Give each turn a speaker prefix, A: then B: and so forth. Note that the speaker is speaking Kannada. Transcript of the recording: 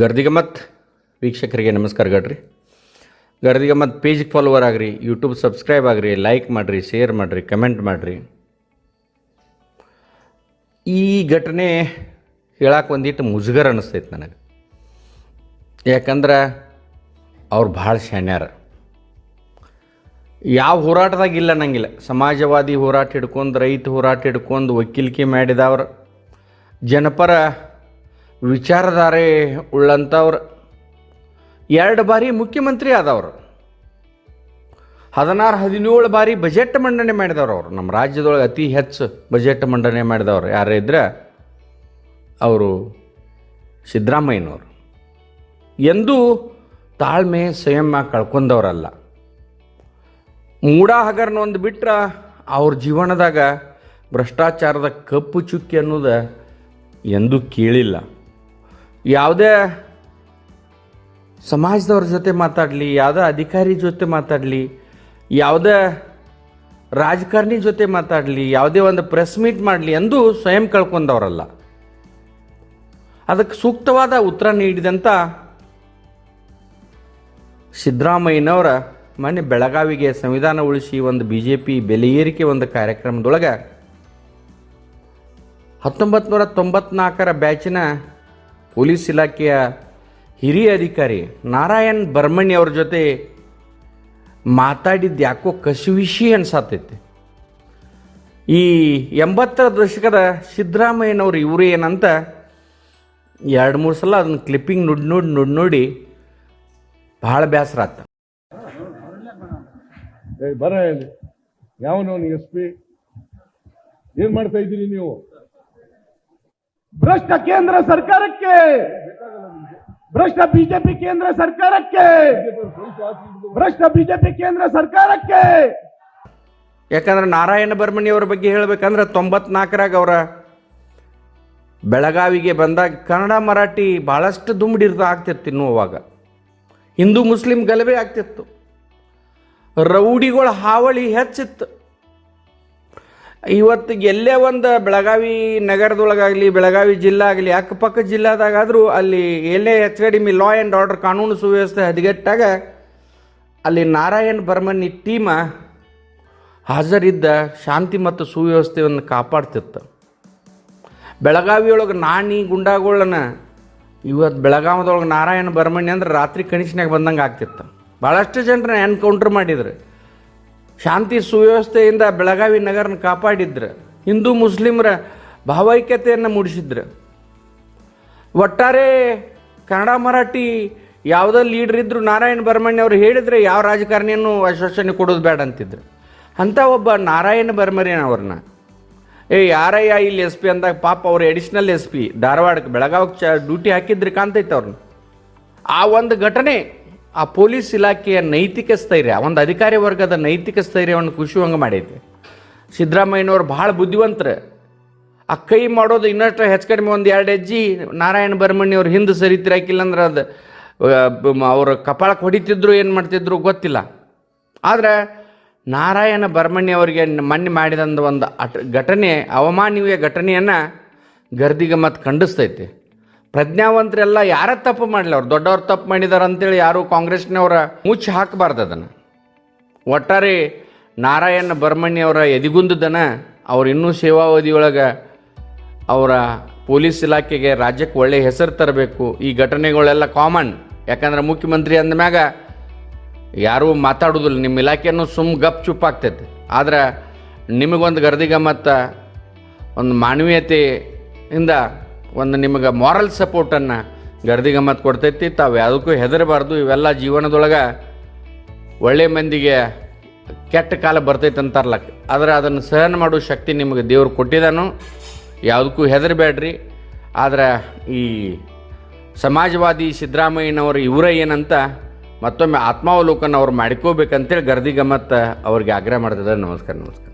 A: ಗರ್ದಿಗಮತ್ ವೀಕ್ಷಕರಿಗೆ ನಮಸ್ಕಾರ ಗಡ್ರಿ. ಗರ್ದಿಗಮತ್ ಪೇಜ್ಗೆ ಫಾಲೋವರ್ ಆಗ್ರಿ ಯೂಟ್ಯೂಬ್ ಸಬ್ಸ್ಕ್ರೈಬ್ ಆಗಿರಿ ಲೈಕ್ ಮಾಡಿರಿ ಶೇರ್ ಮಾಡಿರಿ ಕಮೆಂಟ್ ಮಾಡಿರಿ. ಈ ಘಟನೆ ಹೇಳಕ್ಕೆ ಒಂದಿಟ್ಟು ಮುಜುಗರ ಅನ್ನಿಸ್ತೈತೆ ನನಗೆ. ಯಾಕಂದ್ರೆ ಅವ್ರು ಭಾಳ ಶಾಣ್ಯಾರ. ಯಾವ ಹೋರಾಟದಾಗ ಇಲ್ಲ ಅನ್ನಂಗಿಲ್ಲ. ಸಮಾಜವಾದಿ ಹೋರಾಟ ಹಿಡ್ಕೊಂಡು, ರೈತ ಹೋರಾಟ ಹಿಡ್ಕೊಂಡು, ವಕೀಲಿಕೆ ಮಾಡಿದವ್ರು ಜನಪರ ವಿಚಾರಧಾರೆ ಉಳ್ಳಂಥವ್ರು ಎರಡು ಬಾರಿ ಮುಖ್ಯಮಂತ್ರಿ ಆದವರು. ಹದಿನಾರು, ಹದಿನೇಳು ಬಾರಿ ಬಜೆಟ್ ಮಂಡನೆ ಮಾಡಿದವರು ಅವರು. ನಮ್ಮ ರಾಜ್ಯದೊಳಗೆ ಅತಿ ಹೆಚ್ಚು ಬಜೆಟ್ ಮಂಡನೆ ಮಾಡಿದವರು ಯಾರೇ ಇದ್ರೆ ಅವರು ಸಿದ್ದರಾಮಯ್ಯನವರು. ಎಂದೂ ತಾಳ್ಮೆ ಸಂಯಮ ಕಳ್ಕೊಂಡವರಲ್ಲ. ಮೂಡ ಹಗರಣ ಒಂದು ಬಿಟ್ರೆ ಅವ್ರ ಜೀವನದಾಗ ಭ್ರಷ್ಟಾಚಾರದ ಕಪ್ಪು ಚುಕ್ಕಿ ಅನ್ನೋದು ಎಂದೂ ಕೇಳಿಲ್ಲ. ಯಾವುದೇ ಸಮಾಜದವ್ರ ಜೊತೆ ಮಾತಾಡಲಿ, ಯಾವುದೇ ಅಧಿಕಾರಿ ಜೊತೆ ಮಾತಾಡಲಿ, ಯಾವುದೇ ರಾಜಕಾರಣಿ ಜೊತೆ ಮಾತಾಡಲಿ, ಯಾವುದೇ ಒಂದು ಪ್ರೆಸ್ ಮೀಟ್ ಮಾಡಲಿ ಎಂದು ಸ್ವಯಂ ಕಳ್ಕೊಂಡವರಲ್ಲ. ಅದಕ್ಕೆ ಸೂಕ್ತವಾದ ಉತ್ತರ ನೀಡಿದಂಥ ಸಿದ್ದರಾಮಯ್ಯನವರ ಮೊನ್ನೆ ಬೆಳಗಾವಿಗೆ ಸಂವಿಧಾನ ಉಳಿಸಿ ಒಂದು ಬಿ ಜೆ ಪಿ ಬೆಲೆ ಏರಿಕೆ ಒಂದು ಕಾರ್ಯಕ್ರಮದೊಳಗೆ ಹತ್ತೊಂಬತ್ತು ನೂರ ತೊಂಬತ್ನಾಲ್ಕರ ಬ್ಯಾಚಿನ ಪೊಲೀಸ್ ಇಲಾಖೆಯ ಹಿರಿಯ ಅಧಿಕಾರಿ ನಾರಾಯಣ್ ಬರ್ಮಣಿ ಅವ್ರ ಜೊತೆ ಮಾತಾಡಿದ್ದು ಯಾಕೋ ಕಸಿವಿಷಿ ಅನ್ಸಾತೈತಿ. ಈ ಎಂಬತ್ತರ ದಶಕದ ಸಿದ್ದರಾಮಯ್ಯನವ್ರು ಇವರು ಏನಂತ ಎರಡು ಮೂರು ಸಲ ಅದನ್ನ ಕ್ಲಿಪ್ಪಿಂಗ್ ನುಡ್ ನೋಡಿ ನೋಡಿ ನೋಡಿ ಭಾಳ ಬೇಸರ ಆತ
B: ಬರ ಯಾವ ಯಾವನವನು ಎಸ್ ಪಿ? ಏನು ಮಾಡ್ತಾ ಇದ್ದೀರಿ ನೀವು?
C: ಭ್ರಷ್ಟ ಕೇಂದ್ರ ಸರ್ಕಾರಕ್ಕೆ, ಭ್ರಷ್ಟ ಬಿಜೆಪಿ ಕೇಂದ್ರ ಸರ್ಕಾರಕ್ಕೆ, ಭ್ರಷ್ಟ ಬಿಜೆಪಿ ಕೇಂದ್ರ ಸರ್ಕಾರಕ್ಕೆ.
A: ಯಾಕಂದ್ರೆ ನಾರಾಯಣ ಬರ್ಮಣಿ ಅವ್ರ ಬಗ್ಗೆ ಹೇಳ್ಬೇಕಂದ್ರೆ ತೊಂಬತ್ನಾಲ್ಕರಾಗ ಅವರ ಬೆಳಗಾವಿಗೆ ಬಂದಾಗ ಕನ್ನಡ ಮರಾಠಿ ಭಾಳಷ್ಟು ದುಂಬಿಡಿರ್ತ ಆಗ್ತಿತ್ತು ಇನ್ನು ಹಿಂದೂ ಮುಸ್ಲಿಂ ಗಲಭೆ ಆಗ್ತಿತ್ತು. ರೌಡಿಗಳ ಹಾವಳಿ ಹೆಚ್ಚಿತ್ತು. ಇವತ್ತಿಗೆ ಎಲ್ಲೇ ಒಂದು ಬೆಳಗಾವಿ ನಗರದೊಳಗಾಗಲಿ, ಬೆಳಗಾವಿ ಜಿಲ್ಲಾ ಆಗಲಿ, ಅಕ್ಕಪಕ್ಕ ಜಿಲ್ಲಾದಾಗಾದರೂ ಅಲ್ಲಿ ಎಲ್ಲೇ ಹೆಚ್ಚು ಕಡಿಮೆ ಲಾ ಆ್ಯಂಡ್ ಆರ್ಡರ್ ಕಾನೂನು ಸುವ್ಯವಸ್ಥೆ ಹದಗೆಟ್ಟಾಗ ಅಲ್ಲಿ ನಾರಾಯಣ್ ಬರ್ಮನಿ ಟೀಮ ಹಾಜರಿದ್ದ ಶಾಂತಿ ಮತ್ತು ಸುವ್ಯವಸ್ಥೆಯನ್ನು ಕಾಪಾಡ್ತಿತ್ತು. ಬೆಳಗಾವಿಯೊಳಗೆ ನಾಣಿ ಗುಂಡಾಗಳನ್ನ ಇವತ್ತು ಬೆಳಗಾವದೊಳಗೆ ನಾರಾಯಣ ಬರ್ಮಣಿ ಅಂದ್ರೆ ರಾತ್ರಿ ಕಣಿಸ್ನಾಗ ಬಂದಂಗೆ ಆಗ್ತಿತ್ತು. ಭಾಳಷ್ಟು ಜನರನ್ನ ಎನ್ಕೌಂಟ್ರ್ ಮಾಡಿದ್ರು. ಶಾಂತಿ ಸುವ್ಯವಸ್ಥೆಯಿಂದ ಬೆಳಗಾವಿ ನಗರನ ಕಾಪಾಡಿದ್ರು. ಹಿಂದೂ ಮುಸ್ಲಿಮರ ಭಾವೈಕ್ಯತೆಯನ್ನು ಮೂಡಿಸಿದ್ರು. ಒಟ್ಟಾರೆ ಕನ್ನಡ, ಮರಾಠಿ ಯಾವುದೇ ಲೀಡರ್ ಇದ್ರು ನಾರಾಯಣ ಬರ್ಮಣ್ಣ ಅವರು ಹೇಳಿದರೆ ಯಾವ ರಾಜಕಾರಣಿಯನ್ನು ಆಶ್ವಾಸನೆ ಕೊಡೋದು ಬೇಡ ಅಂತಿದ್ರು. ಅಂಥ ಒಬ್ಬ ನಾರಾಯಣ ಬರ್ಮರಿಯನ್ ಅವ್ರನ್ನ. ಏ, ಯಾರಯ್ಯ ಇಲ್ಲಿ ಎಸ್ ಪಿ ಅಂದಾಗ ಪಾಪ ಅವರು ಎಡಿಷ್ನಲ್ ಎಸ್ ಪಿ, ಧಾರವಾಡಕ್ಕೆ ಬೆಳಗಾವಿಗೆ ಚ, ಡ್ಯೂಟಿ ಹಾಕಿದ್ರೆ ಕಾಣ್ತೈತೆ ಅವ್ರನ್ನ. ಆ ಒಂದು ಘಟನೆ ಆ ಪೊಲೀಸ್ ಇಲಾಖೆಯ ನೈತಿಕ ಸ್ಥೈರ್ಯ, ಒಂದು ಅಧಿಕಾರಿ ವರ್ಗದ ನೈತಿಕ ಸ್ಥೈರ್ಯವನ್ನು ಖುಷಿವಂಗ ಮಾಡೈತಿ. ಸಿದ್ದರಾಮಯ್ಯನವ್ರು ಭಾಳ ಬುದ್ಧಿವಂತರು. ಆ ಕೈ ಮಾಡೋದು ಇನ್ನಷ್ಟು ಹೆಚ್ಚು ಕಡಿಮೆ ಒಂದು ಎರಡು ಹೆಜ್ಜಿ ನಾರಾಯಣ ಅವ್ರು ಹಿಂದೆ ಸರಿತಿರಾಕಿಲ್ಲಂದ್ರೆ ಅದು ಅವರು ಕಪಾಳಕ್ಕೆ ಹೊಡಿತಿದ್ರು, ಏನು ಮಾಡ್ತಿದ್ರು ಗೊತ್ತಿಲ್ಲ. ಆದರೆ ನಾರಾಯಣ ಅವರಿಗೆ ಮೊನ್ನೆ ಮಾಡಿದಂಥ ಒಂದು ಅಟ್ ಘಟನೆ ಅವಮಾನೀಯ ಘಟನೆಯನ್ನು ಗರ್ದಿಗೆ ಮತ್ತು ಖಂಡಿಸ್ತೈತೆ. ಪ್ರಜ್ಞಾವಂತರೆಲ್ಲ ಯಾರ ತಪ್ಪು ಮಾಡಲಿ, ಅವ್ರು ದೊಡ್ಡವ್ರು ತಪ್ಪು ಮಾಡಿದಾರೆ ಅಂತೇಳಿ ಯಾರು ಕಾಂಗ್ರೆಸ್ನವರ ಮುಚ್ಚಿ ಹಾಕಬಾರ್ದು ಅದನ್ನು. ಒಟ್ಟಾರೆ ನಾರಾಯಣ ಬರ್ಮಣಿ ಅವರ ಎದಿಗುಂದದನ ಅವ್ರು ಇನ್ನೂ ಸೇವಾವಧಿಯೊಳಗೆ ಅವರ ಪೊಲೀಸ್ ಇಲಾಖೆಗೆ ರಾಜ್ಯಕ್ಕೆ ಒಳ್ಳೆಯ ಹೆಸರು ತರಬೇಕು. ಈ ಘಟನೆಗಳೆಲ್ಲ ಕಾಮನ್ ಯಾಕಂದ್ರೆ ಮುಖ್ಯಮಂತ್ರಿ ಅಂದಮ್ಯಾಗ ಯಾರೂ ಮಾತಾಡೋದಿಲ್ಲ. ನಿಮ್ಮ ಇಲಾಖೆಯನ್ನು ಸುಮ್ ಗಪ್ ಚುಪ್ ಆಗ್ತೈತೆ. ಆದ್ರೆ ನಿಮಗೊಂದು ಗರ್ದಿಗ ಮತ್ತು ಒಂದು ಮಾನವೀಯತೆಯಿಂದ ಒಂದು ನಿಮಗೆ ಮಾರಲ್ ಸಪೋರ್ಟನ್ನು ಗರ್ದಿ ಗಮ್ಮತ್ತು ಕೊಡ್ತೈತಿ. ತಾವು ಯಾವುದಕ್ಕೂ ಹೆದರಬಾರ್ದು. ಇವೆಲ್ಲ ಜೀವನದೊಳಗೆ ಒಳ್ಳೆ ಮಂದಿಗೆ ಕೆಟ್ಟ ಕಾಲ ಬರ್ತೈತೆ ಅಂತಾರಲ್ಲ. ಆದರೆ ಅದನ್ನು ಸಹನ ಮಾಡೋ ಶಕ್ತಿ ನಿಮಗೆ ದೇವ್ರು ಕೊಟ್ಟಿದ್ದಾನು. ಯಾವುದಕ್ಕೂ ಹೆದರಬೇಡ್ರಿ ಆದರೆ ಈ ಸಮಾಜವಾದಿ ಸಿದ್ದರಾಮಯ್ಯನವರು ಇವರೇ ಏನಂತ ಮತ್ತೊಮ್ಮೆ ಆತ್ಮಾವಲೋಕನ ಅವ್ರು ಮಾಡ್ಕೋಬೇಕಂತೇಳಿ ಗರ್ದಿ ಗಮ್ಮತ್ತ ಅವ್ರಿಗೆ ಆಗ್ರಹ ಮಾಡ್ತಿದ್ದಾರೆ. ನಮಸ್ಕಾರ ನಮಸ್ಕಾರ.